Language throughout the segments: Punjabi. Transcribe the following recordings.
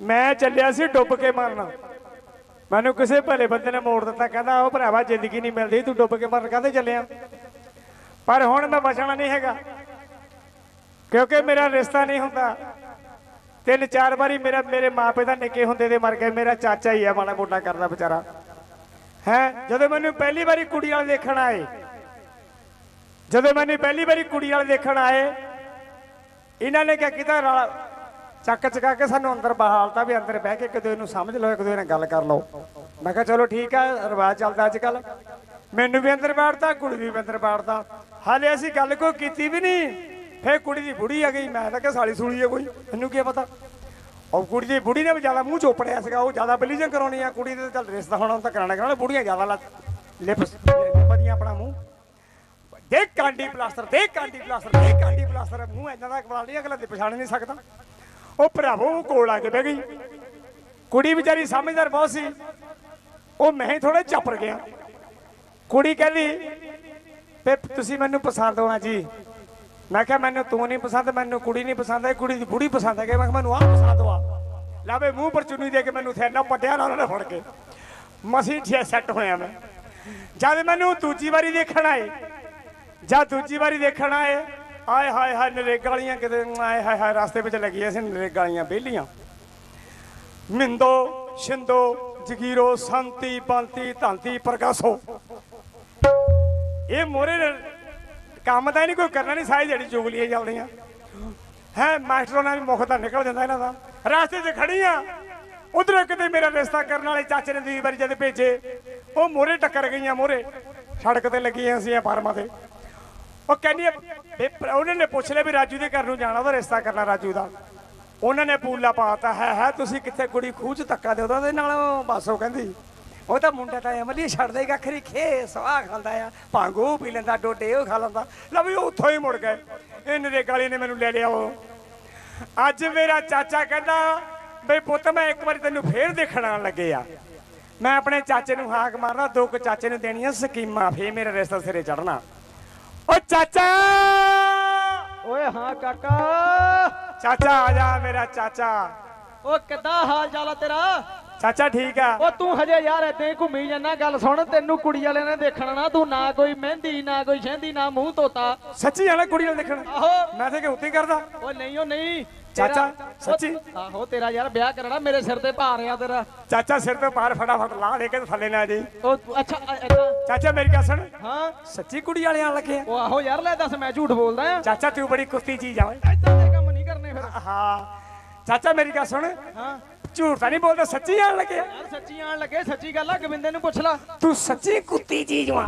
ਮੈਂ ਚੱਲਿਆ ਸੀ ਡੁੱਬ ਕੇ ਮਰਨ। ਮੈਨੂੰ ਕਿਸੇ ਭਲੇ ਬੰਦੇ ਨੇ ਮੋੜ ਦਿੱਤਾ, ਕਹਿੰਦਾ ਉਹ ਭਰਾਵਾ, ਜ਼ਿੰਦਗੀ ਨਹੀਂ ਮਿਲਦੀ, ਤੂੰ ਡੁੱਬ ਕੇ ਮਰਨ, ਕਾਹਦੇ ਚੱਲਿਆ? ਪਰ ਹੁਣ ਮੈਂ ਬਚਣਾ ਨਹੀਂ ਹੈਗਾ, ਕਿਉਂਕਿ ਮੇਰਾ ਰਿਸ਼ਤਾ ਨਹੀਂ ਹੁੰਦਾ। ਤਿੰਨ ਚਾਰ ਵਾਰੀ ਮੇਰਾ, ਮੇਰੇ ਮਾਪੇ ਦਾ ਨਿੱਕੇ ਹੁੰਦੇ ਦੇ ਮਰ ਗਏ, ਮੇਰਾ ਚਾਚਾ ਹੀ ਆ, ਮਾੜਾ ਮੋਟਾ ਕਰਦਾ ਵਿਚਾਰਾ। ਹੈ, ਜਦੋਂ ਮੈਨੂੰ ਪਹਿਲੀ ਵਾਰੀ ਕੁੜੀ ਵਾਲੇ ਦੇਖਣ ਆਏ, ਜਦੋਂ ਮੈਨੂੰ ਪਹਿਲੀ ਵਾਰੀ ਕੁੜੀ ਵਾਲੇ ਦੇਖਣ ਆਏ, ਇਹਨਾਂ ਨੇ ਕਿਆ ਕੀਤਾ ਚੱਕ ਚਕਾ ਕੇ ਸਾਨੂੰ ਅੰਦਰ ਬਹਾਲਤਾ ਵੀ ਅੰਦਰ ਬਹਿ ਕੇ ਇੱਕ ਦੂਜੇ ਸਮਝ ਲਓ ਇੱਕ ਨਾਲ ਗੱਲ ਕਰ ਲਓ। ਮੈਂ ਕਿਹਾ ਚਲੋ ਠੀਕ ਆ, ਰਿਵਾਜ ਚੱਲਦਾ ਅੱਜ ਕੱਲ ਮੈਨੂੰ ਵੀ ਅੰਦਰ ਬਾੜਤਾ, ਕੁੜੀ ਨੂੰ ਵੀ ਅੰਦਰ ਬਾੜਤਾ। ਹਾਲੇ ਅਸੀਂ ਗੱਲ ਕੋਈ ਕੀਤੀ ਵੀ ਨਹੀਂ। ਫੇਰ ਕੁੜੀ ਦੀ ਬੁੜੀ ਆ ਗਈ, ਮੈਂ ਤਾਂ ਕਿ ਸਾਲੀ ਸੂਲੀ ਆ ਕੋਈ, ਮੈਨੂੰ ਕੀ ਪਤਾ। ਉਹ ਕੁੜੀ ਦੀ ਬੁੜੀ ਨੇ ਵੀ ਜ਼ਿਆਦਾ ਮੂੰਹ ਚੋਪੜਿਆ ਸੀਗਾ, ਉਹ ਜ਼ਿਆਦਾ ਬਲੀਜਨ ਕਰਾਉਣੀ ਆ ਕੁੜੀ ਦੇ, ਚੱਲ ਰਿਸ਼ਤਾ ਹੋਣਾ ਤਾਂ ਕਰਾਣਾ ਕਰਾਉਣਾ, ਬੁੜੀਆਂ ਜ਼ਿਆਦਾ ਲੱਤ ਲਿਪਸ ਲਿਪਦੀਆਂ ਆਪਣਾ ਮੂੰਹ। ਦੇ ਕਾਂਡੀ ਪਲਾਸਟਰ ਦੇ ਕਾਂਡੀ ਪਲਾਸਟਰ ਦੇ ਕਾਂਡੀ ਪਲਾਸਟਰ ਮੂੰਹ ਇੰਨਾ ਦਾ ਕਵਾਲ ਨਹੀਂ, ਅਗਲਾ ਤੇ ਪਛਾਣ ਨਹੀਂ ਸਕਦਾ। ਉਹ ਭਰਾਵੋ ਕੋਲ ਆ ਕੇ ਬਹਿ ਗਈ। ਕੁੜੀ ਵਿਚਾਰੀ ਸਮਝਦਾਰ ਬਹੁਤ ਸੀ। ਉਹ ਮੈਂ ਹੀ ਥੋੜਾ ਚੱਪਰ ਗਿਆ। ਕੁੜੀ ਕਹਿੰਦੀ ਤੇ ਤੁਸੀਂ ਮੈਨੂੰ ਪਸੰਦ ਹੋਣਾ ਜੀ। ਮੈਂ ਕਿਹਾ, ਮੈਨੂੰ ਤੂੰ ਨਹੀਂ ਪਸੰਦ, ਮੈਨੂੰ ਕੁੜੀ ਨਹੀਂ ਪਸੰਦ ਹੈ ਕੁੜੀ ਦੀ ਬੁੜੀ ਪਸੰਦ ਹੈ ਕਿ ਮੈਂ ਕਿਹਾ, ਮੈਨੂੰ ਆਹ ਪਸੰਦ ਆ ਲਾਵੇ ਮੂੰਹ ਪਰ ਚੁੰਨੀ ਦੇ ਕੇ ਮੈਨੂੰ ਥੈਨਾ ਪੱਟਿਆ, ਨਾ ਉਹਨਾਂ ਨੇ ਫੜ ਕੇ। ਮਸੀਂ ਠਿਆ ਸੈੱਟ ਹੋਇਆ ਮੈਂ। ਜਦ ਮੈਨੂੰ ਦੂਜੀ ਵਾਰੀ ਦੇਖਣ ਆਏ, ਜਦ ਦੂਜੀ ਵਾਰੀ ਦੇਖਣ ਆਏ ਆਏ ਹਾਏ ਹਾਏ ਨਰੇਗਾ ਵਾਲੀਆਂ ਕਿਤੇ, ਆਏ ਹਾਏ ਹਾਏ ਰਸਤੇ ਵਿੱਚ ਲੱਗੀਆਂ ਸੀ ਨਰੇਗਾ ਵਾਲੀਆਂ ਬੇਲੀਆਂ। ਮਿੰਦੋ, ਸ਼ਿੰਦੋ, ਜਗੀਰੋ, ਸੰਤੀ, ਬੰਤੀ, ਧੰਤੀ ਪ੍ਰਕਾਸ਼ੋ ਇਹ ਮੋਰੇ ਕੰਮ ਤਾਂ ਨਹੀਂ ਕੋਈ ਕਰਨਾ ਨਹੀਂ, ਸਾਰੀ ਜਿਹੜੀ ਚੁਗਲੀਆਂ ਚੱਲਦੀਆਂ। ਹੈ, ਮਾਸਟਰਾਂ ਨਾਲ ਵੀ ਮੁਖ ਤਾਂ ਨਿਕਲ ਜਾਂਦਾ ਇਹਨਾਂ ਦਾ। ਰਾਸਤੇ 'ਚ ਖੜੀ ਆ ਉਧਰ ਕਿਤੇ ਮੇਰਾ ਰਿਸ਼ਤਾ ਕਰਨ ਵਾਲੇ ਚਾਚੇ ਨੇ ਦੂਜੀ ਵਾਰੀ ਜਦ ਭੇਜੇ, ਉਹ ਮੋਰੇ ਟੱਕਰ ਗਈਆਂ ਮੋਰੇ ਸੜਕ ਤੇ ਲੱਗੀਆਂ ਸੀ ਫਾਰਮਾਂ ਤੇ। ਉਹ ਕਹਿੰਦੀ ਹੈ ਵੀ ਪ- ਨੇ ਪੁੱਛ ਲਿਆ ਵੀ ਰਾਜੂ ਦੇ ਘਰ ਨੂੰ ਜਾਣਾ ਉਹਦਾ ਰਿਸ਼ਤਾ ਕਰਨਾ ਰਾਜੂ ਦਾ। ਉਹਨਾਂ ਨੇ ਪੂਲਾ ਪਾਤਾ, ਹੈ ਹੈ, ਤੁਸੀਂ ਕਿੱਥੇ ਕੁੜੀ ਖੂਹ 'ਚ ਧੱਕਾ ਦੇ ਉਹਦੇ ਨਾਲ, ਬਸ ਉਹ ਕਹਿੰਦੀ। ਉਹ ਤਾਂ ਮੁੰਡਾ ਤਾਂ ਅਮਲੀ ਛੱਡਦੇ ਗੱਖਰੀ ਖੇ ਸਵਾਹ ਖਾਂਦਾ ਆ, ਭਾਂਗੋ ਪੀ ਲੈਂਦਾ, ਡੋਡੇ ਉਹ ਖਾ ਲੈਂਦਾ। ਲੈ ਵੀ ਉਹ ਉੱਥੋਂ ਹੀ ਮੁੜ ਗਏ। ਇਹ ਦੇ ਗਾਲੀ ਨੇ ਮੈਨੂੰ ਲੈ ਲਿਆ ਉਹ। ਅੱਜ ਮੇਰਾ ਚਾਚਾ ਕਹਿੰਦਾ ਬਈ ਪੁੱਤ, ਮੈਂ ਇੱਕ ਵਾਰੀ ਤੈਨੂੰ ਫੇਰ ਦੇਖਣ ਆਉਣ ਲੱਗੇ ਆ। ਮੈਂ ਆਪਣੇ ਚਾਚੇ ਨੂੰ ਹਾਕ ਮਾਰਨਾ, ਦੋ ਕੁ ਚਾਚੇ ਨੂੰ ਦੇਣੀਆਂ ਸਕੀਮਾਂ, ਫੇਰ ਮੇਰਾ ਰਿਸ਼ਤਾ ਸਿਰੇ ਚੜਨਾ ਓ ਚਾਚਾ। ਓਏ ਹਾਂ ਕਾਕਾ। ਚਾਚਾ ਆ ਜਾ ਮੇਰਾ ਚਾਚਾ। ਓ ਕਿੱਦਾਂ ਹਾਲ ਚਾਲ ਆ ਤੇਰਾ? ਚਾਚਾ ਠੀਕ ਆ। ਓ ਤੂੰ ਹਜੇ ਯਾਰ ਹੀ ਘੁੰਮੀ ਜਾਂਦਾ ਗੱਲ ਸੁਣ ਤੈਨੂੰ ਕੁੜੀ ਵਾਲਿਆਂ ਨੇ ਦੇਖਣਾ ਨਾ ਤੂੰ ਨਾ ਕੋਈ ਮਹਿੰਦੀ ਨਾ ਕੋਈ ਸ਼ਹਿੰਦੀ ਨਾ ਮੂੰਹ ਧੋਤਾ। ਸੱਚੀ ਆਣਾ ਕੁੜੀ ਨਾਲ ਦੇਖਣ। ਆਹੋ। ਮੈਂ ਤੇ ਕਿ ਉੱਤੇ ਕਰਦਾ? ਓ ਨਹੀਂ ਓ ਨਹੀਂ। ਚਾਚਾ, ਸੱਚੀ? ਆਹੋ ਤੇਰਾ ਯਾਰ ਵਿਆਹ ਕਰਨਾ ਮੇਰੇ ਸਿਰ ਤੇ ਭਾਰ ਆ ਤੇਰਾ। ਚਾਚਾ ਸਿਰ ਤੇ ਪਾਰ ਫਟਾਫਟ ਲਾ ਦੇ ਕੇ ਥੱਲੇ ਨਾ ਜੀ ਤੂੰ- ਅੱਛਾ ਚਾਚਾ ਮੇਰੀ ਗੱਲ ਸੁਣ। ਹਾਂ। ਸੱਚੀ ਕੁੜੀ ਵਾਲੇ ਆਣ ਲੱਗੇ ਆ। ਆਹੋ ਯਾਰ ਲੈ ਦੱਸ ਮੈਂ ਝੂਠ ਬੋਲਦਾ ਆ। ਚਾਚਾ ਤੂੰ ਬੜੀ ਕੁੱਤੀ ਚੀਜ਼ ਆ ਓਏ। ਏਦਾਂ ਦੇ ਕੰਮ ਨਹੀਂ ਕਰਨੇ ਫਿਰ। ਹਾਂ। ਚਾਚਾ ਮੇਰੀ ਗੱਲ ਸੁਣ। ਹਾਂ। ਝੂਠ ਤਾਂ ਨਹੀਂ ਬੋਲਦਾ ਸੱਚੀ ਆਣ ਲੱਗੇ ਯਾਰ ਸੱਚੀ ਆਣ ਲੱਗੇ ਸੱਚੀ ਗੱਲ ਆ ਗਵਿੰਦਰ ਨੂੰ ਪੁੱਛ ਲਾ। ਤੂੰ ਸੱਚੀ ਕੁੱਤੀ ਚੀਜ਼ ਵਾ।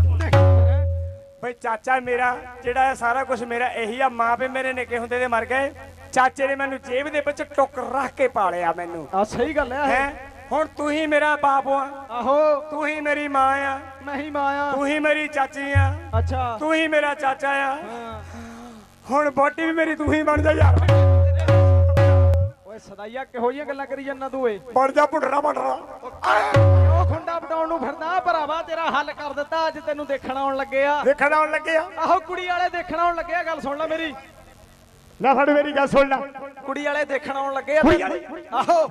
ਬਈ ਚਾਚਾ ਮੇਰਾ ਜਿਹੜਾ ਸਾਰਾ ਕੁਝ ਮੇਰਾ ਇਹੀ ਆ ਮਾਂ ਪਿਓ ਮੇਰੇ ਨਿੱਕੇ ਹੁੰਦੇ ਦੇ ਮਰ ਗਏ। ਚਾਚੇ ਨੇ ਮੈਨੂੰ ਜੇਬ ਦੇ ਵਿੱਚ ਟੁੱਕ ਰੱਖ ਕੇ ਪਾਲਿਆ ਮੈਨੂੰ। ਆ ਸਹੀ ਗੱਲ ਹੈ ਇਹ। ਹੁਣ ਤੂੰ ਹੀ ਮੇਰਾ ਬਾਪ ਆ। ਆਹੋ। ਤੂੰ ਹੀ ਮੇਰੀ ਮਾਂ ਆ। ਮੈਂ ਹੀ ਮਾਂ ਆ। ਤੂੰ ਹੀ ਮੇਰੀ ਚਾਚੀ ਆ। ਅੱਛਾ। ਤੂੰ ਹੀ ਮੇਰਾ ਚਾਚਾ ਆ। ਹਾਂ। ਹੁਣ ਬੋਟੀ ਵੀ ਮੇਰੀ ਤੂੰ ਹੀ ਬਣ ਜਾ ਯਾਰ। ਓਏ ਸਦਾਈਆ ਕਿਹੋ ਜਿਹੀਆਂ ਗੱਲਾਂ ਕਰੀ ਜਾਂਦਾ ਤੂੰ ਏ ਬਣ ਜਾ ਭੁੱਡਰਾ ਭੁੱਡਰਾ ਉਹ ਖੁੰਡਾ ਪਟਾਉਣ ਨੂੰ ਫਿਰਦਾ। ਭਰਾਵਾ ਤੇਰਾ ਹੱਲ ਕਰ ਦਿੱਤਾ। ਅੱਜ ਤੈਨੂੰ ਦੇਖਣ ਆਉਣ ਲੱਗੇ ਆ। ਦੇਖਣ ਆਉਣ ਲੱਗੇ ਆ। ਆਹੋ ਕੁੜੀ ਵਾਲੇ ਦੇਖਣ ਆਉਣ ਲੱਗੇ ਆ। ਗੱਲ ਸੁਣ ਲੈ ਮੇਰੀ। ਲੈ ਫੜ ਮੇਰੀ ਗੱਲ ਸੁਣ ਲੈ। ਕੁੜੀ ਵਾਲੇ ਦੇਖਣ ਆਉਣ ਲੱਗੇ ਆ ਕੁੜੀ ਆਹੋ।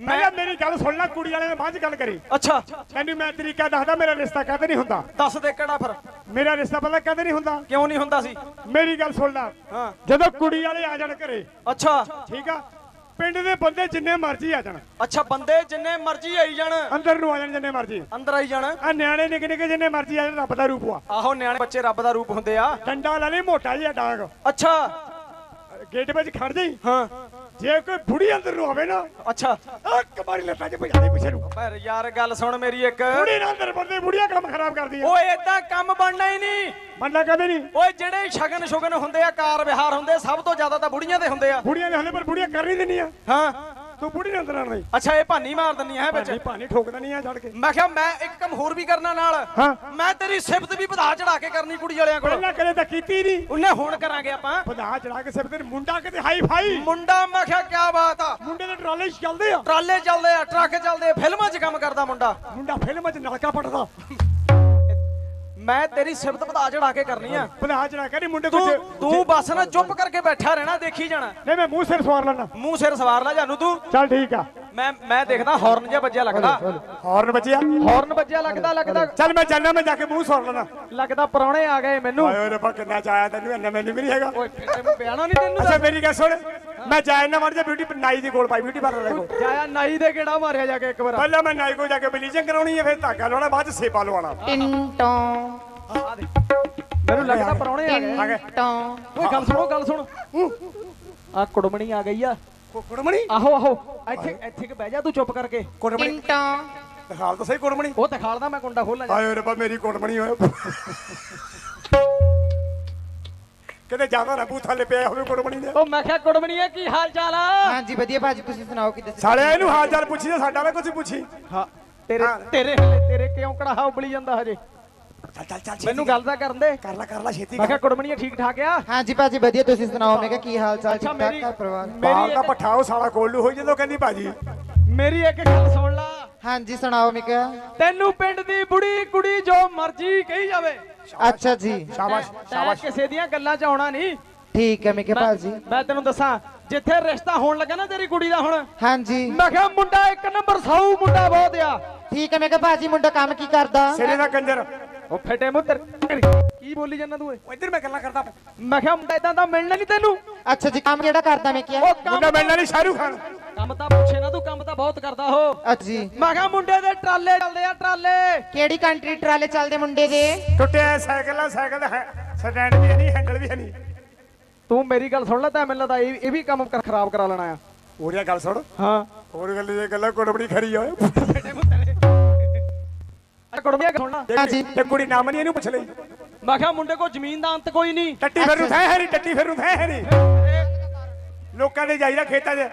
ਮੈਂ ਕਿਹਾ ਮੇਰੀ ਗੱਲ ਸੁਣ ਲੈ ਕੁੜੀ ਵਾਲੇ ਨੇ ਬਾਅਦ ਚ ਗੱਲ ਕਰੀ। ਅੱਛਾ। ਤੈਨੂੰ ਮੈਂ ਤਰੀਕਾ ਦੱਸਦਾ ਮੇਰਾ ਰਿਸ਼ਤਾ ਕਦੇ ਨਹੀਂ ਹੁੰਦਾ। ਦੱਸ ਦੇ ਕਿਹੜਾ ਫਿਰ? ਮੇਰਾ ਰਿਸ਼ਤਾ ਪਤਾ ਕਦੇ ਨਹੀਂ ਹੁੰਦਾ। ਕਿਉਂ ਨਹੀਂ ਹੁੰਦਾ ਸੀ? ਮੇਰੀ ਗੱਲ ਸੁਣ ਲੈ। ਹਾਂ। ਜਦੋਂ ਕੁੜੀ ਵਾਲੇ ਆ ਜਾਣ ਘਰੇ ਅੱਛਾ। ਠੀਕ ਆ? ਪਿੰਡ ਦੇ ਬੰਦੇ ਜਿੰਨੇ ਮਰਜ਼ੀ ਆ ਜਾਣ। ਅੱਛਾ ਬੰਦੇ ਜਿੰਨੇ ਮਰਜ਼ੀ ਆਈ ਜਾਣ। ਅੰਦਰ ਨੂੰ ਆ ਜਾਣ ਜਿੰਨੇ ਮਰਜ਼ੀ। ਅੰਦਰ ਆਈ ਜਾਣ। ਆ ਨਿਆਣੇ ਨਿੱਕੇ ਨਿੱਕੇ ਜਿੰਨੇ ਮਰਜ਼ੀ ਆ ਜਾਣ ਰੱਬ ਦਾ ਰੂਪ ਆ। ਆਹੋ ਨਿਆਣੇ ਬੱਚੇ ਰੱਬ ਦਾ ਰੂਪ ਹੁੰਦੇ ਆ। ਡੰਡਾ ਲੈ ਲਈ ਮੋਟਾ ਜਿਹਾ ਡਾਂਗ। ਅੱਛਾ। ਗੇਟ ਵਿੱਚ ਖੜ ਜਾਈ। ਹਾਂ। ਜੇ ਕੋਈ ਬੁੜੀ ਅੰਦਰ ਨੂੰ ਆਵੇ ਨਾ ਅੱਛਾ। ਆ ਕਮਾਰੀ ਲੱਤਾਂ 'ਚ ਭਜਾ ਦੇ ਪਿੱਛੇ ਨੂੰ। ਪਰ ਯਾਰ ਗੱਲ ਸੁਣ ਮੇਰੀ ਇੱਕ। ਬੁੜੀ ਨਾਲ ਅੰਦਰ ਵੜਦੇ ਬੁੜੀਆਂ ਕੰਮ ਖਰਾਬ ਕਰਦੀ ਆ। ਓਏ ਏਦਾਂ ਕੰਮ ਬਣਨਾ ਹੀ ਨਹੀਂ। ਬੰਦਾ ਕਦੇ ਨਹੀਂ। ਓਏ ਜਿਹੜੇ ਸ਼ਗਨ ਸ਼ੁਗਨ ਹੁੰਦੇ ਆ ਕਾਰ ਵਿਹਾਰ ਹੁੰਦੇ ਸਭ ਤੋਂ ਜ਼ਿਆਦਾ ਤਾਂ ਬੁੜੀਆਂ ਦੇ ਹੁੰਦੇ ਆ। ਬੁੜੀਆਂ ਦੇ ਹਲੇ ਪਰ ਬੁੜੀਆਂ ਕਰ ਨਹੀਂ ਦਿੰਦੀਆਂ। ਹਾਂ। ਤੂੰ ਬੁੜੀ ਆਣ ਲਈ। ਅੱਛਾ ਇਹ ਭਾਨੀ ਮਾਰ ਦਿੰਨੀ ਹੈ ਵਿੱਚ। ਭਾਨੀ ਭਾਨੀ ਠੋਕ ਦਿੰਦੀ ਆ ਛੱਡ ਕੇ। ਮੈਂ ਕਿਹਾ ਮੈਂ ਇੱਕ ਕੰਮ ਹੋਰ ਵੀ ਕਰਨਾ ਨਾਲ। ਮੈਂ ਤੇਰੀ ਸਿਫਤ ਵੀ ਵਧਾ ਚੜਾ ਕੇ ਕਰਨੀ ਕੁੜੀ ਵਾਲਿਆਂ ਕੋਲ। ਪਹਿਲਾਂ ਕਦੇ ਤਾਂ ਕੀਤੀ ਨਹੀਂ। ਉਹਨੇ ਹੁਣ ਕਰਾਂਗੇ ਆਪਾਂ। ਵਧਾ ਚੜਾ ਕੇ ਸਿਰ ਤੇ ਮੁੰਡਾ ਕਿਤੇ ਹਾਈ ਫਾਈ ਮੁੰਡਾ ਮੈਂ ਕਿਹਾ ਕੀ ਬਾਤ ਆ। ਮੁੰਡੇ ਦੇ ਟਰਾਲੇ 'ਚ ਚੱਲਦੇ ਆ। ਟਰਾਲੇ ਚੱਲਦੇ ਆ ਟਰੱਕ ਚੱਲਦੇ ਆ ਫਿਲਮਾਂ 'ਚ ਕੰਮ ਕਰਦਾ ਮੁੰਡਾ। ਮੁੰਡਾ ਫਿਲਮ 'ਚ ਨਲਕਾ ਪਟਦਾ। ਮੈਂ ਤੇਰੀ ਸਿਫਤ ਵਧਾ ਚੜਾ ਕੇ ਕਰਨੀ ਆ। ਭਲਾ ਚੜਾ ਕਰੀ ਮੁੰਡੇ ਤੂੰ ਕੁਝ ਤੂੰ ਬਸ ਨਾ ਚੁੱਪ ਕਰਕੇ ਬੈਠਾ ਰਹਿਣਾ ਦੇਖੀ ਜਾਣਾ। ਨਹੀਂ ਮੈਂ ਮੂੰਹ ਸਿਰ ਸਵਾਰ ਲੈਣਾ ਮੂੰਹ ਸਿਰ ਸਵਾਰ ਲੈ ਜਾਨੂੰ ਤੂੰ। ਚੱਲ ਠੀਕ ਆ। ਮੈਂ ਮੈਂ ਦੇਖਦਾ ਹਾਰਨ ਜਿਹਾ ਵੱਜਿਆ ਲੱਗਦਾ। ਹੌਰਨ ਬੱਚਿਆ ਹਾਰਨ ਵੱਜਿਆ? ਲੱਗਦਾ ਲੱਗਦਾ। ਚੱਲ ਮੈਂ ਜਾਣਾ ਮੈਂ ਜਾ ਕੇ ਮੂੰਹ ਸਵਾਰ ਲੈਣਾ ਲੱਗਦਾ ਪਰੌਣੇ ਆ ਗਏ ਮੈਨੂੰ। ਆਏ ਓਏ ਰੱਬਾ ਕਿੰਨਾ ਚਾਇਆ ਤੈਨੂੰ ਇੰਨਾ ਮੈਨੂੰ ਵੀ ਨਹੀਂ ਹੈਗਾ। ਓਏ ਪਿਆਣਾ ਨਹੀਂ ਤੈਨੂੰ ਅੱਛਾ ਮੇਰੀ ਗੱਲ ਸੁਣ। ਮੈਂ ਜਾਇਆ ਨਾ ਮਰ ਜਾ ਬਿਊਟੀ ਨਾਈ ਦੀ ਕੋਲ ਪਾਈ ਬਿਊਟੀ ਪਾਰਲਰ ਦੇ ਕੋਲ। ਜਾਇਆ ਨਾਈ ਦੇ ਕਿਹੜਾ ਮਾਰਿਆ ਜਾ ਕੇ ਇੱਕ ਵਾਰ? ਪਹਿਲਾਂ ਮੈਂ ਨਾਈ ਕੋਲ ਜਾ ਕੇ ਬਲੀਚਿੰਗ ਕਰਾਉਣੀ ਹੈ ਫਿਰ ਧਾਗਾ ਲਾਉਣਾ ਬਾਅਦ ਚ ਸੇਪਾ ਲਵਾਉਣਾ। ਟਿੰਟੋਂ ਆ ਦੇ ਮੈਨੂੰ ਲੱਗਦਾ ਪਰੌਣੇ ਆ ਗਏ। ਆ ਗਏ ਓਏ ਗੱਲ ਸੁਣੋ ਗੱਲ ਸੁਣ। ਆ ਕੁੜਮਣੀ ਆ ਗਈ ਆ। ਕੁੜਮਣੀ? ਆਹੋ ਆਹੋ। ਇੱਥੇ ਇੱਥੇ ਕਿ ਬਹਿ ਜਾ ਤੂੰ ਚੁੱਪ ਕਰਕੇ। ਕੁੜਮਣੀ? ਟਿੰਟੋਂ ਦਿਖਾਲ ਤਾਂ ਸਹੀ ਕੁੜਮਣੀ। ਉਹ ਦਿਖਾਲਦਾ ਮੈਂ ਕੁੰਡਾ ਖੋਲਾਂ ਜਾ। ਆਏ ਓਏ ਰੱਬਾ ਮੇਰੀ ਕੁੜਮਣੀ ਹੋਏ ਕਿਤੇ ਜ਼ਿਆਦਾ ਨਾ ਬੂਥਾ ਲੈ ਪਿਆ ਹੋਵੇ ਕੁੜਮਣੀ ਦੇ। ਉਹ ਮੈਂ ਕਿਹਾ ਕੁੜਮਣੀ ਆ ਕੀ ਹਾਲ ਚਾਲ ਆ? ਹਾਂਜੀ ਵਧੀਆ ਭਾਜੀ ਤੁਸੀਂ ਸੁਣਾਓ ਕਿਦਾਂ ਸਾਲਿਆ ਇਹਨੂੰ ਹਾਲ ਚਾਲ ਪੁੱਛੀ ਤੇ ਸਾਡਾ ਵੀ ਕੁਝ ਪੁੱਛੀ? ਹਾਂ ਤੇਰੇ। ਤੇਰੇ ਹਲੇ ਤੇਰੇ ਕਿਉਂ ਕੜਾਹਾ ਉਬਲੀ ਜਾਂਦਾ ਹਜੇ? ਚੱਲ ਚੱਲ ਚੱਲ ਮੈਨੂੰ ਗੱਲ ਤਾਂ ਕਰਨ ਦੇ। ਕਰ ਲੈ ਕਰ ਲੈ ਛੇਤੀ ਮੈਂ ਕਿਹਾ ਕੁੜਮਣੀ ਆ ਠੀਕ ਠਾਕ ਆ? ਹਾਂਜੀ ਭਾਜੀ ਵਧੀਆ ਤੁਸੀਂ ਸੁਣਾਓ? ਮੈਂ ਕਿਹਾ ਕੀ ਹਾਲ ਚਾਲ? ਠੀਕ ਠਾਕ ਮੇਰੀ ਘਰ ਪਰਿਵਾਰ ਬਾਲ ਮੇਰੀ ਦਾ ਪੱਠਾ ਉਹ ਸਾਲਾ ਕੋਲੂ ਹੋਈ ਜਦੋਂ ਕਹਿੰਦੀ ਭਾਜੀ ਮੇਰੀ ਇੱਕ ਗੱਲ ਸੁਣ ਲਾ। ਹਾਂਜੀ ਸੁਣਾਓ ਮੈਂ ਕਿਹਾ। ਤੈਨੂੰ ਪਿੰਡ ਦੀ ਬੁੜੀ ਕੁੜੀ ਜੋ ਮਰਜ਼ੀ ਕਹੀ ਜਾਵੇ ਅੱਛਾ ਜੀ। ਸ਼ਾਬਾਸ਼ ਸ਼ਾਬਾਸ਼। ਕਿਸੇ ਦੀਆਂ ਗੱਲਾਂ 'ਚ ਆਉਣਾ ਨਹੀਂ। ਠੀਕ ਹੈ ਮੈਂ ਕਿਹਾ ਭਾਜੀ। ਮੈਂ ਤੈਨੂੰ ਦੱਸਾਂ ਜਿੱਥੇ ਰਿਸ਼ਤਾ ਹੋਣ ਲੱਗਾ ਨਾ ਤੇਰੀ ਕੁੜੀ ਦਾ ਹੁਣ। ਹਾਂਜੀ। ਮੈਂ ਕਿਹਾ ਮੁੰਡਾ ਇੱਕ ਨੰਬਰ ਸਾਊ ਮੁੰਡਾ ਬਹੁਤ ਆ। ਠੀਕ ਹੈ ਮੈਂ ਕਿਹਾ ਭਾਜੀ ਮੁੰਡਾ ਕੰਮ ਕੀ ਕਰਦਾ? ਸਿਰੇ ਦਾ ਕੰਜਰ। ਉਹ ਫਟੇ ਮੁੱਤਰ ਕੀ ਬੋਲੀ ਜਾਂਦਾ ਤੂੰ ਏ ਉਹ ਇੱਧਰ ਮੈਂ ਗੱਲਾਂ ਕਰਦਾ। ਮੈਂ ਕਿਹਾ ਮੁੰਡਾ ਇਦਾਂ ਦਾ ਮਿਲਣਾ ਨਹੀਂ ਤੈਨੂੰ। ਅੱਛਾ ਜੀ ਕੰਮ ਕਿਹੜਾ ਕਰਦਾ ਮੈਂ ਕਿਹਾ ਉਹ ਮੁੰਡਾ ਮਿਲਣਾ ਨਹੀਂ ਸ਼ਾਹਰੂਖ ਖਾਨ। ਕੰਮ ਤਾਂ ਪੁੱਛੇ ਨਾ ਤੂੰ ਕੰਮ ਤਾਂ ਬਹੁਤ ਕਰਦਾ ਹੋ ਅੱਛਾ ਜੀ। ਮੈਂ ਕਿਹਾ ਮੁੰਡੇ ਦੇ ਟਰਾਲੇ ਚੱਲਦੇ ਆ ਟਰਾਲੇ। ਕਿਹੜੀ ਕੰਟਰੀ ਟਰਾਲੇ ਚੱਲਦੇ ਮੁੰਡੇ ਦੇ? ਟੁੱਟਿਆ ਸਾਈਕਲ ਆ ਸਾਈਕਲ ਦਾ ਸਟੈਂਡ ਵੀ ਹੈ ਨਹੀਂ ਹੈਂਡਲ ਵੀ ਹੈ ਨਹੀਂ। ਤੂੰ ਮੇਰੀ ਗੱਲ ਸੁਣ ਲੈ ਤਾਂ ਮੈਨੂੰ ਲੱਗਦਾ ਇਹ ਇਹ ਵੀ ਕੰਮ ਕਰ- ਖਰਾਬ ਕਰਾ ਲੈਣਾ ਆ। ਉਹਦੀਆਂ ਗੱਲ ਸੁਣ। ਹਾਂ। ਹੋਰ ਗੱਲ ਇਹ ਗੱਲਾਂ ਕੁੜਮਣੀ ਖਰੀ ਓਏ ਆ ਕੁੜਮੀਆਂ ਸੁਣ ਲਾ। ਹਾਂਜੀ। ਤੇ ਕੁੜੀ ਨਾਮ ਨਹੀਂ ਇਹਨੂੰ ਪੁੱਛ ਲਈ। ਮੈਂ ਕਿਹਾ ਮੁੰਡੇ ਕੋ ਜ਼ਮੀਨ ਦਾ ਅੰਤ ਕੋਈ ਨਹੀਂ। ਟੱਟੀ ਫਿਰ ਨੂੰ ਥੈ ਹੈ ਨਹੀਂ ਟੱਟੀ ਫਿਰ ਨੂੰ ਥੈ ਹੈ ਨਹੀਂ। ਲੋਕਾਂ ਦੇ ਜਾਈਦਾ ਖੇਤਾਂ 'ਚ।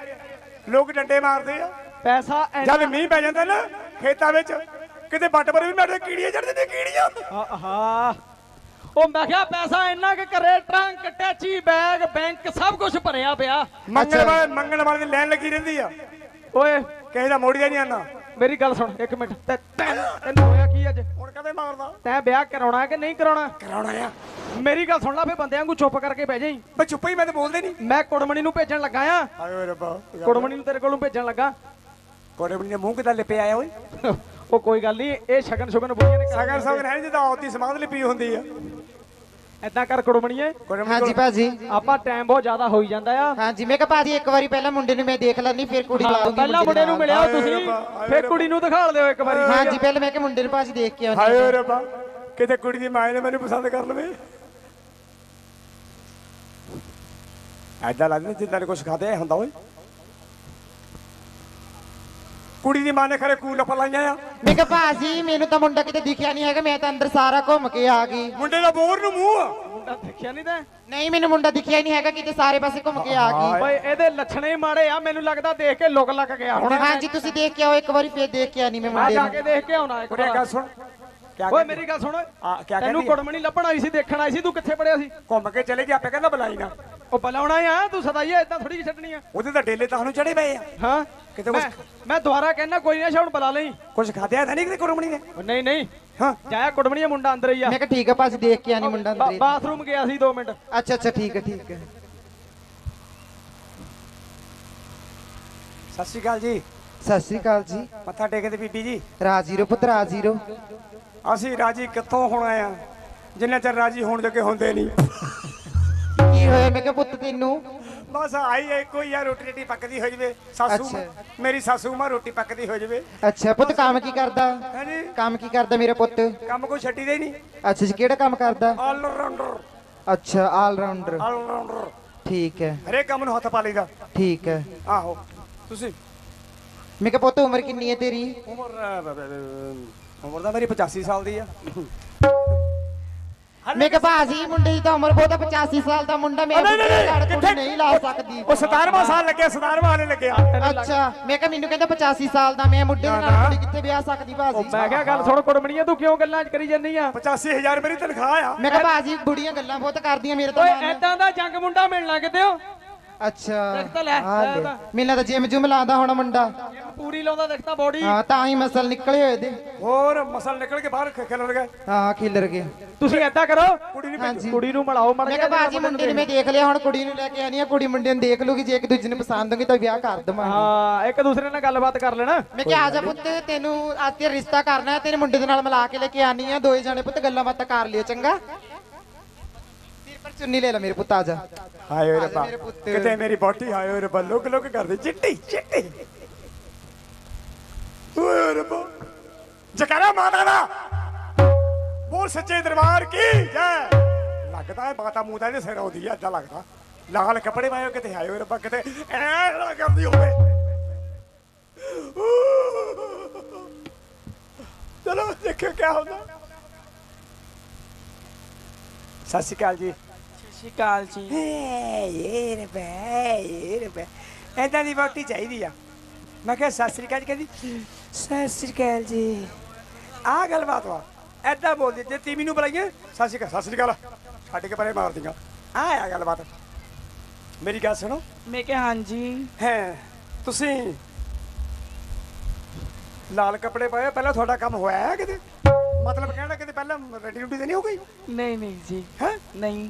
ਲੋਕ ਡੰਡੇ ਮਾਰਦੇ ਆ। ਪੈਸਾ ਜਦ ਮੀਂਹ ਪੈ ਜਾਂਦਾ ਨਾ ਖੇਤਾਂ ਵਿੱਚ ਕਿਤੇ ਬੱਟ ਪਰ ਵੀ ਮੇਰੇ ਕੀੜੀਆਂ ਚੜਦੇ ਨੇ ਕੀੜੀਆਂ। ਆਹਾ। ਉਹ ਮੈਂ ਕਿਹਾ ਪੈਸਾ ਇੰਨਾ ਕਿ ਘਰੇ ਟਰੰਕ ਟੈਚੀ ਬੈਗ ਬੈਂਕ ਸਭ ਕੁਝ ਭਰਿਆ ਪਿਆ। ਮੰਗਣ ਵਾਲੇ ਦੀ ਲਾਈਨ ਲੱਗੀ ਰਹਿੰਦੀ ਆ। ਓਏ। ਕਿਸੇ ਦਾ ਮੋੜੀਆ ਨਹੀਂ ਆਣਾ ਮੇਰੀ ਗੱਲ ਸੁਣ ਇੱਕ ਮਿੰਟ। ਤੈ- ਤੈਨੂੰ ਹੋਇਆ ਕੀ ਅੱਜ? ਹੁਣ ਕਦੇ ਮਾਰਦਾ। ਤੈਂ ਵਿਆਹ ਕਰਾਉਣਾ ਕਿ ਨਹੀਂ ਕਰਾਉਣਾ? ਕਰਾਉਣਾ ਆ। ਮੇਰੀ ਗੱਲ ਸੁਣ ਲੈ ਫੇ ਬੰਦਿਆਂ ਨੂੰ ਚੁੱਪ ਕਰਕੇ ਬਹਿ ਜਾਈ। ਮੈਂ ਚੁੱਪ ਹੀ ਮੈਂ ਤਾਂ ਬੋਲਦੇ ਨਹੀਂ। ਮੈਂ ਕੁੜਮਣੀ ਨੂੰ ਭੇਜਣ ਲੱਗਾ ਆ। ਆਏ ਓਏ ਰੱਬਾ ਕੁੜਮਣੀ ਨੂੰ ਤੇਰੇ ਕੋਲੋਂ ਭੇਜਣ ਲੱਗਾ। ਕੁੜਮਣੀ ਦੇ ਮੂੰਹ ਕਿਦਾਂ ਲਿਪੇ ਆਇਆ ਓਏ? ਉਹ ਕੋਈ ਗੱਲ ਨਹੀਂ ਇਹ ਸ਼ਗਨ ਸ਼ੁਗਨ ਬੁੜੀਆਂ ਨੇ ਸਗਨ ਸਗਨ ਹੈ ਨੀ ਜਿੱਦਾਂ ਔਤੀ ਸਮਾਧ ਲਿਪੀ ਹੁੰਦੀ ਆ। ਐਦਾਂ ਕਰ ਕੁੜਮਣੀਏ ਕੁੜਮਣੀ ਹਾਂਜੀ ਭਾਜੀ। ਆਪਾਂ ਟਾਈਮ ਬਹੁਤ ਜ਼ਿਆਦਾ ਹੋਈ ਜਾਂਦਾ ਆ। ਹਾਂਜੀ ਮੈਂ ਕਿਹਾ ਭਾਜੀ ਇੱਕ ਵਾਰੀ ਪਹਿਲਾਂ ਮੁੰਡੇ ਨੂੰ ਮੈਂ ਦੇਖ ਲੈਣੀ ਫਿਰ ਕੁੜੀ ਲਾਉਂਗੀ ਪਹਿਲਾਂ ਮੁੰਡੇ ਨੂੰ ਮਿਲਿਆ ਹਾਏ ਤੁਸੀਂ ਹਾਏ ਫੇਰ ਕੁੜੀ ਨੂੰ ਦਿਖਾ ਦਿਓ ਇੱਕ ਵਾਰੀ। ਹਾਂਜੀ ਪਹਿਲਾਂ ਮੈਂ ਕਿਹਾ ਮੁੰਡੇ ਨੂੰ ਭਾਜੀ ਦੇਖ ਕੇ ਆਉਂਦੀ ਹਾਏ ਰੱਬਾ ਕਿਤੇ ਕੁੜੀ ਦੀ ਮਾਂ ਨੇ ਮੈਨੂੰ ਪਸੰਦ ਕਰ ਲਵੇ। ਐਦਾਂ ਲੱਗਦਾ ਜਿੱਦਾਂ ਨੇ ਕੁਝ ਖਾਦੇ ਹੁੰਦਾ ਓਏ ਕੁੜੀ ਦੀ ਮਾਂ ਨੇ ਖਰੇ ਕੂਲ ਲਾਈਆਂ ਆ ਮੈਂ ਕਿਹਾ ਭਾਜੀ ਮੈਨੂੰ ਤਾਂ ਮੁੰਡਾ ਕਿਤੇ ਦਿਖਿਆ ਨਹੀਂ ਹੈਗਾ ਮੈਂ ਤਾਂ ਅੰਦਰ ਸਾਰਾ ਘੁੰਮ ਕੇ ਆ ਗਈ ਮੁੰਡੇ ਦਾ ਬੋਰ ਨੂੰ ਮੂੰਹ ਆ ਮੁੰਡਾ ਦੇਖਿਆ ਨਹੀਂ ਤੈਂ ਨਹੀਂ ਮੈਨੂੰ ਮੁੰਡਾ ਦਿਖਿਆ ਹੀ ਨਹੀਂ ਹੈਗਾ ਕਿਤੇ ਸਾਰੇ ਪਾਸੇ ਘੁੰਮ ਕੇ ਆ ਗਈ ਓਏ ਇਹਦੇ ਲੱਛਣੇ ਹੀ ਮਾੜੇ ਆ ਮੈਨੂੰ ਲੱਗਦਾ ਦੇਖ ਕੇ ਲੁਕ ਲੱਗ ਗਿਆ ਹੁਣ ਹਾਂਜੀ ਤੁਸੀਂ ਦੇਖ ਕੇ ਆਓ ਇੱਕ ਵਾਰੀ ਫੇਰ ਦੇਖ ਕੇ ਆਣੀ ਮੈਂ ਆ ਮੁੰਡੇ ਜਾ ਨੂੰ ਕੇ ਦੇਖ ਕੇ ਆਉਣਾ ਇੱਕ ਕੁੜੀ ਗੱਲ ਵਾਰ ਸੁਣ ਓਏ? ਮੇਰੀ ਗੱਲ ਸੁਣ ਆ ਕਿਆ ਤੈਨੂੰ ਕਹਿੰਦੀ ਆ? ਕੁੜਮਣੀ ਲੱਭਣ ਆਈ ਸੀ ਦੇਖਣ ਆਈ ਸੀ ਤੂੰ ਕਿੱਥੇ ਪੜਿਆ ਸੀ? ਘੁੰਮ ਕੇ ਚਲੇ ਗਿਆ ਆਪੇ ਕਹਿੰਦਾ ਬੁਲਾਈ ਨਾ। ਉਹ ਬੁਲਾਉਣਾ ਆ ਤੂੰ ਸਦਾਈਆ ਇਦਾਂ ਥੋੜੀ ਜਿਹੀ ਛੱਡਣੀ ਆ। ਉਹਦੇ ਤਾਂ ਡੇਲੇ ਤੁਹਾਨੂੰ ਚੜੇ ਪਏ ਆ। ਹਾਂ ਕਿਤੇ ਮੈਂ ਮੈਂ ਦੁਬਾਰਾ ਕਹਿਣਾ ਕੋਈ ਨਾ ਸ਼ਾਉਣ ਬੁਲਾ ਲਈ। ਕੁਝ ਖਾਦਿਆ ਤਾਂ ਨਹੀਂ ਕਿਤੇ ਕੁੜਮਣੀ ਨੇ? ਉਹ ਨਹੀਂ ਨਹੀਂ। ਹਾਂ। ਜਾਇਆ ਕੁੜਮਣੀ ਮੁੰਡਾ ਅੰਦਰ ਹੀ ਆ। ਮੈਂ ਕਿਹਾ ਠੀਕ ਆ ਭਾਜੀ ਦੇਖ ਕੇ ਆਣੀ ਮੁੰਡਾ ਬਾ- ਅੰਦਰ ਹੀ। ਬਾਥਰੂਮ ਗਿਆ ਸੀ 2 ਮਿੰਟ। ਅੱਛਾ ਅੱਛਾ ਠੀਕ ਹੈ ਠੀਕ ਹੈ ਸਤਿ ਸ਼੍ਰੀ ਅਕਾਲ ਜੀ। ਸਤਿ ਸ੍ਰੀ ਅਕਾਲ ਜੀ। ਮੱਥਾ ਟੇਕਦੇ ਬੀਬੀ ਜੀ। ਰਾਜੀਰੋ ਪੁੱਤ ਰਾਜੀਰੋ ਅਸੀਂ ਰਾਜੀ ਕਿੱਥੋਂ ਹੋਣਾ ਆ? ਜਿੰਨਾ ਚਿਰ ਰਾਜੀ ਹੋਣ ਜੋਗੇ ਹੁੰਦੇ ਨਹੀਂ। ਹੋਇਆ? ਮੈਂ ਕਿਹਾ ਪੁੱਤ ਤੈਨੂੰ? ਬਸ ਆਈ ਐ ਕੋਈ ਆ ਰੋਟੀ ਰੋਟੀ ਪੱਕਦੀ ਹੋ ਜਵੇ। ਸਾਸੂ ਅੱਛਾ। ਮੇਰੀ ਸਾਸੂ ਮਾਂ ਰੋਟੀ ਪੱਕਦੀ ਹੋ ਜਵੇ। ਅੱਛਾ ਪੁੱਤ ਕੰਮ ਕੀ ਕਰਦਾ? ਹਾਂਜੀ। ਕੰਮ ਕੀ ਕਰਦਾ ਮੇਰਾ ਪੁੱਤ? ਕੰਮ ਕੋਈ ਛੱਡੀ ਦੇ ਨਹੀਂ ਅੱਛਾ ਜੀ ਕਿਹੜਾ ਕੰਮ ਕਰਦਾ? ਆਲ ਰਾਉਂਡਰ ਅੱਛਾ ਆਲ ਰਾਉਂਡਰ ਆਲ ਰਾਉਂਡਰ ਠੀਕ ਹੈ। ਹਰੇਕ ਕੰਮ ਨੂੰ ਹੱਥ ਪਾ ਲਈਦਾ। ਠੀਕ ਹੈ। ਆਹੋ। ਤੁਸੀਂ? ਮੈਂ ਕਿਹਾ ਪੁੱਤ ਉਮਰ ਕਿੰਨੀ ਹੈ ਤੇਰੀ? ਉਮਰ ਅਹ, ਬ- ਬ- ਬ- ਉਮਰ ਤਾਂ ਮੇਰੀ 85 ਸਾਲ ਦੀ ਆ। ਮੈਂ ਕਿਹਾ ਭਾਜੀ ਮੁੰਡੇ ਦੀ ਤਾਂ ਉਮਰ ਬਹੁਤ ਹੈ 85 ਸਾਲ ਦਾ ਮੁੰਡਾ ਮੈਂ ਨਹੀਂ, ਨਹੀਂ, ਨਹੀਂ, ਲੜ ਕੁੜੀ ਕਿੱਥੇ? ਨਹੀਂ ਲਾ ਸਕਦੀ। ਉਹ 17ਵਾਂ ਸਾਲ ਲੱਗਿਆ 17ਵਾਂ ਹਾਲੇ ਲੱਗਿਆ। ਅੱਛਾ ਮੈਂ ਕਿਹਾ ਮੈਨੂੰ ਕਹਿੰਦਾ 85 ਸਾਲ ਦਾ ਮੈਂ ਮੁੰਡੇ ਦੇ ਨਾਲ ਕੁੜੀ ਕਿੱਥੇ ਵਿਆਹ ਸਕਦੀ ਭਾਜੀ? ਮੈਂ ਕਿਹਾ ਗੱਲ ਸੁਣ ਕੁੜਮਣੀਆਂ ਤੂੰ ਕਿਉਂ ਗੱਲਾਂ 'ਚ ਕਰੀ ਜਾਂਦੀ ਆ? 85000 ਮੇਰੀ ਤਨਖਾਹ ਆ। ਮੈਂ ਕਿਹਾ ਭਾਜੀ ਬੁੜੀਆਂ ਗੱਲਾਂ ਬਹੁਤ ਕਰਦੀਆਂ ਮੇਰੇ ਤੋਂ ਓਏ ਮਨ। ਐਦਾਂ ਦਾ ਜੰਗ ਮੁੰਡਾ ਮਿਲਣਾ ਕਿਤੇ? ਹੋ ਅੱਛਾ। ਦੇਖ ਤਾਂ ਲੈ, ਆ ਲੈ ਲੈ। ਤਾਂ। ਮੈਨੂੰ ਤਾਂ ਜਿਮ ਜੁਮ ਲਾਉਂਦਾ ਹੋਣਾ ਮੁੰਡਾ। ਪੂਰੀ ਲਾਉਂਦਾ ਦੇਖਦਾ ਬੋਡੀ ਹਾਂ ਤਾਂ ਹੀ ਮਸਲ ਨਿਕਲੇ ਹੋਏ ਦੇ ਹੋਰ ਮਸਲ ਨਿਕਲ ਕੇ ਬਾਹਰ ਖ- ਖਿਲਰ ਗਏ। ਹਾਂ ਖਿਲਰ ਗਏ। ਤੁਸੀਂ ਏਦਾਂ ਕਰੋ ਕੁੜੀ ਹਾਂਜੀ। ਕੁੜੀ ਨੂੰ ਮਿਲਾਓ ਮੜ ਮੈਂ ਕਿਹਾ ਬਾਜੀ ਮੁੰਡੇ ਨੂੰ ਮੈਂ ਦੇਖ ਲਿਆ ਹੁਣ ਕੁੜੀ ਨੂੰ ਲੈ ਕੇ ਆਣੀ ਆ ਕੁੜੀ ਮੁੰਡੇ ਨੂੰ ਦੇਖ ਲੂਗੀ ਜੇ ਇੱਕ ਦੂਜੇ ਨੂੰ ਪਸੰਦ ਹੋਗੀ ਤਾਂ ਵਿਆਹ ਕਰ ਦਵਾਂਗੇ। ਹਾਂ ਇੱਕ ਦੂਸਰੇ ਨਾਲ ਗੱਲਬਾਤ ਕਰ ਲੈਣਾ। ਮੈਂ ਕਿਹਾ ਆ ਜਾ ਪੁੱਤ ਤੈਨੂੰ ਅੱਜ ਤੇ ਰਿਸ਼ਤਾ ਕਰਨਾ ਹੈ ਤੇਰੇ ਮੁੰਡੇ ਦੇ ਨਾਲ ਮਿਲਾ ਕੇ ਲੈ ਕੇ ਆਣੀ ਆ ਦੋਏ ਜਾਣੇ ਪੁੱਤ ਗੱਲਾਂ ਬਾਤਾਂ ਕਰ ਲਿਓ ਚੰਗਾ? ਚੁੰਨੀ ਲੈ ਲੈ ਮੇਰੇ ਪੁੱਤ ਆ ਜਾ। ਹਾਏ ਓਏ ਰੱਬਾ। ਕਿਤੇ ਮੇਰੀ ਬੋਟੀ ਹਾਏ ਓਏ ਰੱਬਾ ਲੁਕ ਲੁਕ ਕਰਦੀ ਚਿੱਟੀ ਚਿੱਟੀ। ਓਏ ਰੱਬਾ। ਜਕਰਾ ਮਾਤਾ ਦਾ ਬੋਲ ਸੱਚੇ ਦਰਬਾਰ ਕੀ ਜੈ। ਲੱਗਦਾ ਹੈ ਮਾਤਾ ਮੂੰਹ ਦਾ ਸਿਰ ਆਉਂਦੀ ਆ ਏਦਾਂ ਲੱਗਦਾ। ਲਾਲ ਕੱਪੜੇ ਹੋਏ ਕਿਤੇ ਓਏ ਰੱਬਾ ਕਿਤੇ ਐ ਨਾ ਕਰਦੀ ਹੋਵੇ। ਚਲੋ ਦੇਖਿਓ ਕੀ ਹੁੰਦਾ। ਸਤਿ ਸ਼੍ਰੀ ਅਕਾਲ ਜੀ। ਸਤਿ ਸ਼੍ਰੀ ਅਕਾਲ ਜੀ। ਇਹ ਰੇ ਬੈ ਇਹ ਰੇ ਬੈ ਐਦਾਂ ਦੀ ਵੋਟੀ ਚਾਹੀਦੀ ਆ। ਮੈਂ ਕਿਹਾ ਸਤਿ ਸ੍ਰੀ ਅਕਾਲ ਜੀ ਕਹਿੰਦੀ ਸਤਿ ਸ੍ਰੀ ਅਕਾਲ ਜੀ। ਆਹ ਗੱਲ ਬਾਤ ਵਾ। ਐਦਾਂ ਬੋਲਦੀ ਜੇ ਤੀਵੀਂ ਨੂੰ ਬੁਲਾਈਏ ਸਤਿ ਸ੍ਰੀ ਅਕਾਲ ਸਤਿ ਸ੍ਰੀ ਅਕਾਲ। ਛੱਡ ਕੇ ਪਰੇ ਮਾਰ ਦਿੰਗਾ ਆ ਗੱਲ ਬਾਤ ਮੇਰੀ ਗੱਲ ਸੁਣੋ। ਮੈਂ ਕਿਹਾ ਹਾਂਜੀ। ਹੈ ਤੁਸੀਂ ਲਾਲ ਕੱਪੜੇ ਪਾਏ ਆ, ਪਹਿਲਾਂ ਤੁਹਾਡਾ ਕੰਮ ਹੋਇਆ ਹੈ ਕਿਤੇ? ਮਤਲਬ ਕਹਿਣਾ ਕਿਤੇ ਪਹਿਲਾਂ ਰੈਡੀ ਰੂਡੀ ਤੇ ਨਹੀਂ ਹੋ ਗਈ? ਨਹੀਂ ਨਹੀਂ ਜੀ। ਹੈ? ਨਹੀਂ।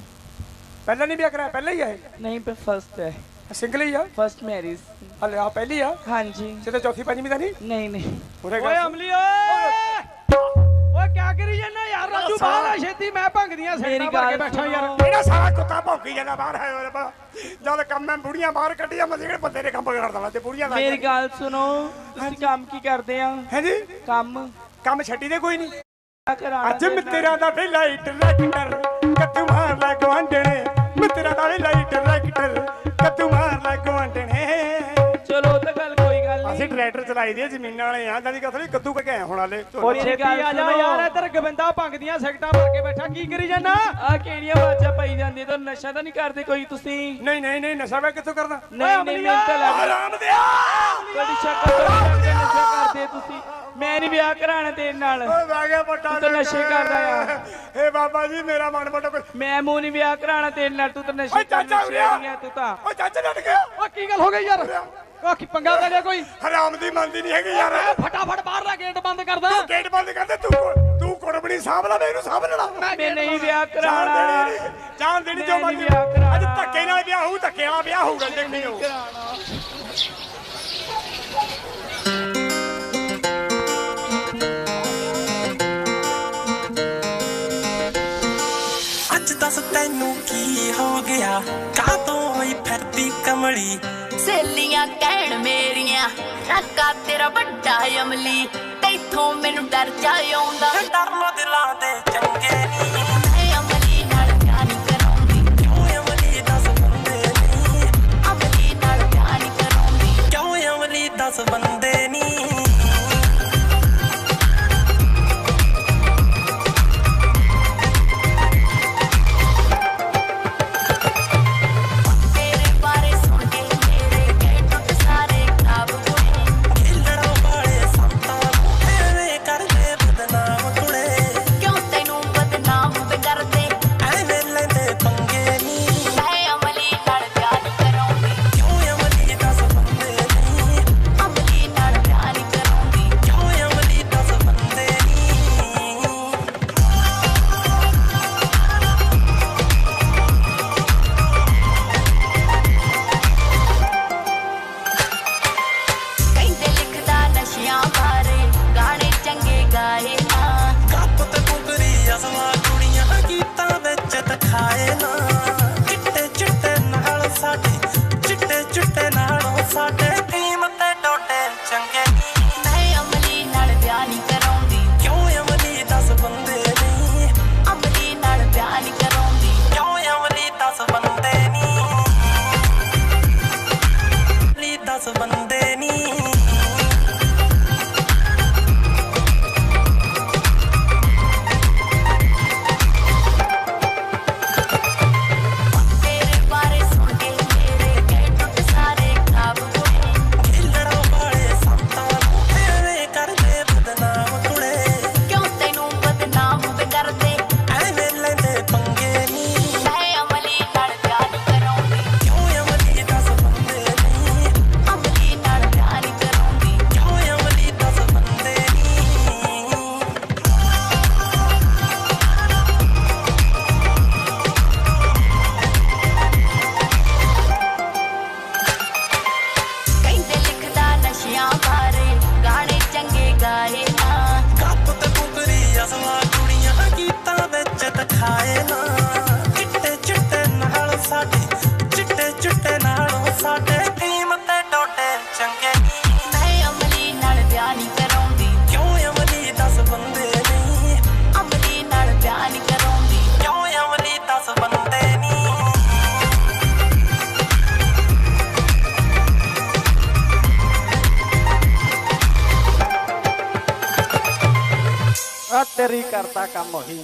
ਪਹਿਲਾਂ ਨਹੀਂ ਵਿਆਹ ਕਰਾਇਆ ਪਹਿਲਾਂ ਹੀ ਆਏ? ਨਹੀਂ ਪਰ ਫਸਟ ਹੈ। ਸਿੰਗਲ ਹੀ ਆ? ਫਸਟ ਮੈਰਿਜ ਹਲੇ ਆ ਪਹਿਲੀ ਆ? ਹਾਂਜੀ। ਸਿੱਧੇ ਚੌਥੀ ਪੰਜਵੀਂ ਤਾਂ ਨਹੀਂ? ਨਹੀਂ ਨਹੀਂ। ਉਰੇ ਓਏ ਗੱਲ ਅਮਲੀ ਓਏ! ਓਏ ਕੀ ਕਰੀ ਜਾਂਦਾ ਯਾਰ? ਰਾਜੂ ਬਾਹਰ ਆ ਛੇਤੀ ਮੈਂ ਭੰਗਦੀਆਂ ਮੇਰੀ ਸੈਂਟਾਂ ਭਰ ਕੇ ਗੱਲ ਬੈਠਾ ਯਾਰ। ਸੁਣੋ। ਇਹਦਾ ਸਾਰਾ ਕੁੱਤਾ ਭੌਂਕੀ ਜਾਂਦਾ ਬਾਹਰ ਹੈ ਓਏ ਰੱਬਾ। ਜਦ ਕੰਮ ਮੈਂ ਬੁੜੀਆਂ ਬਾਹਰ ਕੱਢੀਆਂ ਮੈਂ ਜਿਹੜੇ ਬੰਦੇ ਨੇ ਕੰਮ ਕਰਦਾ ਵਾ ਤੇ ਬੁੜੀਆਂ ਦਾ ਮੇਰੀ ਗੱਲ ਸੁਣੋ ਤੁਸੀਂ ਕੰਮ ਕੀ ਕਰਦੇ ਆ? ਹੈ ਜੀ ਕੰਮ? ਕੰਮ ਛੱਡੀ ਦੇ ਕੋਈ ਨਹੀਂ। ਆ ਕਰਾਣਾ ਅੱਜ ਮਿੱਤਰਾਂ ਦਾ ਵੇ ਲਾਈਟ ਰੈਕਟਰ ਕੱਤੂ ਮਾਰ ਲੈ ਗਵਾਂਢਣੇ ਮਿੱਤਰਾਂ ਦਾ ਵੇ ਲਾਈਟ ਰੈਕਟਰ ਕੱਤੂ ਮਾਰ ਲੈ ਗਵਾਂਢਣੇ ਚਲੋ ਤਾਂ ਗੱਲ ਕੋਈ ਗੱਲ ਅਸੀਂ ਨਹੀਂ ਟਰੈਕਟਰ ਚਲਾਈ ਦੀ ਜ਼ਮੀਨਾਂ ਵਾਲੇ ਆ ਤਾਂ ਦੀ ਕਥਲੀ ਕੱਦੂ ਕੇ ਆਏ ਹੁਣ ਹਾਲੇ ਓ ਮੇਰੀ ਛੇਤੀ ਆ ਜਾ। ਯਾਰ ਇੱਧਰ ਗਵਿੰਦਾ ਭੰਗਦੀਆਂ ਸੈਕਟਾਂ ਭਰ ਕੇ ਬੈਠਾ ਕੀ ਕਰੀ ਜਾਂਦਾ? ਆ ਕਿਹੜੀਆਂ ਆਵਾਜ਼ਾਂ ਪਈ ਜਾਂਦੀਆਂ ਤਾਂ ਨਸ਼ਾ ਤਾਂ ਨਹੀਂ ਕਰਦੇ ਕੋਈ ਤੁਸੀਂ? ਨਹੀਂ ਨਹੀਂ ਨਹੀਂ ਨਸ਼ਾ ਮੈਂ ਕਿੱਥੋਂ ਕਰਦਾ? ਨਹੀਂ ਨਹੀਂ ਲੱਗ ਆਰਾਮ ਦਿਆ ਤੁਹਾਡੀ ਸ਼ਕਲ ਤੋਂ ਨਸ਼ਾ ਕਰਦੇ ਤੁਸੀਂ। ਮੈਂ ਨਹੀਂ ਵਿਆਹ ਕਰਾਣਾ ਤੇਰੇ ਨਾਲ। ਓਏ ਮੈਂ ਕਿਹਾ ਵੱਡਾ ਤੂੰ ਤਾਂ ਨਸ਼ੇ ਕਰਦਾ ਆ। ਏ ਬਾਬਾ ਜੀ ਮੇਰਾ ਮਨ ਕੋਈ ਮੈਂ ਮੂੰਹ ਨਹੀਂ ਵਿਆਹ ਕਰਾਣਾ ਤੇਰੇ ਨਾਲ ਤੂੰ ਤਾਂ ਨਸ਼ੇ ਓਏ ਚਾਚਾ ਕਰਨ ਉਰਿਆ। ਛੇੜੀਆਂ ਤੂੰ ਤਾਂ। ਓ ਚਾਚਾ ਡਟ ਗਿਆ। ਓ ਕੀ ਗੱਲ ਹੋ ਗਈ ਯਾਰ? ਓ ਕੀ ਪੰਗਾ ਪੈ ਗਿਆ ਕੋਈ? ਹਰਾਮ ਦੀ ਮੰਨਦੀ ਨਹੀਂ ਹੈਗੀ ਯਾਰ। ਫਟਾਫਟ ਬਾਹਰ ਦਾ ਗੇਟ ਬੰਦ ਕਰਦਾ। ਗੇਟ ਬੰਦ ਕਰਦੇ ਤੂੰ ਕੋ- ਤੂੰ ਕੁੜਬਣੀ ਸਾਂਭ ਲੈ ਮੈਨੂੰ ਸਾਂਭ ਲੈਣਾ ਮੈਂ ਨਹੀਂ ਵਿਆਹ ਕਰਾਣਾ ਨਹੀਂ, ਜਾਨ ਦੇਣੀ ਜੋ ਨਹੀਂ ਮਰਜ਼ੀ। ਅੱਜ ਧੱਕੇ ਨਾਲ ਵਿਆਹ ਹੋਊ ਧੱਕੇ ਨਾਲ ਵਿਆਹ ਹੋਊਗਾ ਦੇਖੀ ਹੋ ਅੱਜ ਤੈਨੂੰ ਕੀ ਹੋ ਗਿਆ? ਕਾਤੋਂ ਹੋਈ ਫਿਰਦੀ ਕਮਲੀ? ਸੇਲੀਆਂ ਕਹਿਣ ਮੇਰੀਆਂ ਕਾਕਾ ਤੇਰਾ ਵੱਡਾ ਅਮਲੀ ਤੈਥੋਂ ਮੈਨੂੰ ਡਰ ਜਾ ਆਉਂਦਾ। ਡਰਨੋਂ ਦਿਲਾਂ ਦੇ ਚੰਗੇ ਨਹੀਂ ਐ ਅਮਲੀ ਨਾਲ ਪਿਆਰ ਨੀ ਕਰਾਉਂਦੀ। ਕਿਉਂ ਅਮਲੀ ਦੱਸ ਬੰਦੇ ਨਹੀਂ ਨਾ ਚਿੱਟੇ ਚਿੱਟੇ ਨਾਲ ਸਾਡੇ ਚਿੱਟੇ ਚਿੱਟੇ ਨਾਲੋਂ ਸਾਡੇ ਕੀਮਤ ਤੇ ਡੋਡੇ ਚੰਗੇ ਮੈਂ ਅਮਲੀ ਨਾਲ ਵਿਆਹ ਨਹੀਂ ਕਰਾਉਂਦੀ। ਕਿਉਂ ਅਮਲੀ ਦਸ ਬੰਦੇ ਨਹੀਂ? ਅਮਲੀ ਨਾਲ ਵਿਆਹ ਨਹੀਂ ਕਰਾਉਂਦੀ। ਕਿਉਂ ਅਮਲੀ ਦਸ ਬੰਦੇ ਨਹੀਂ? ਆ ਤੇਰੀ ਕਰਤਾ ਕੰਮ ਉਹੀ।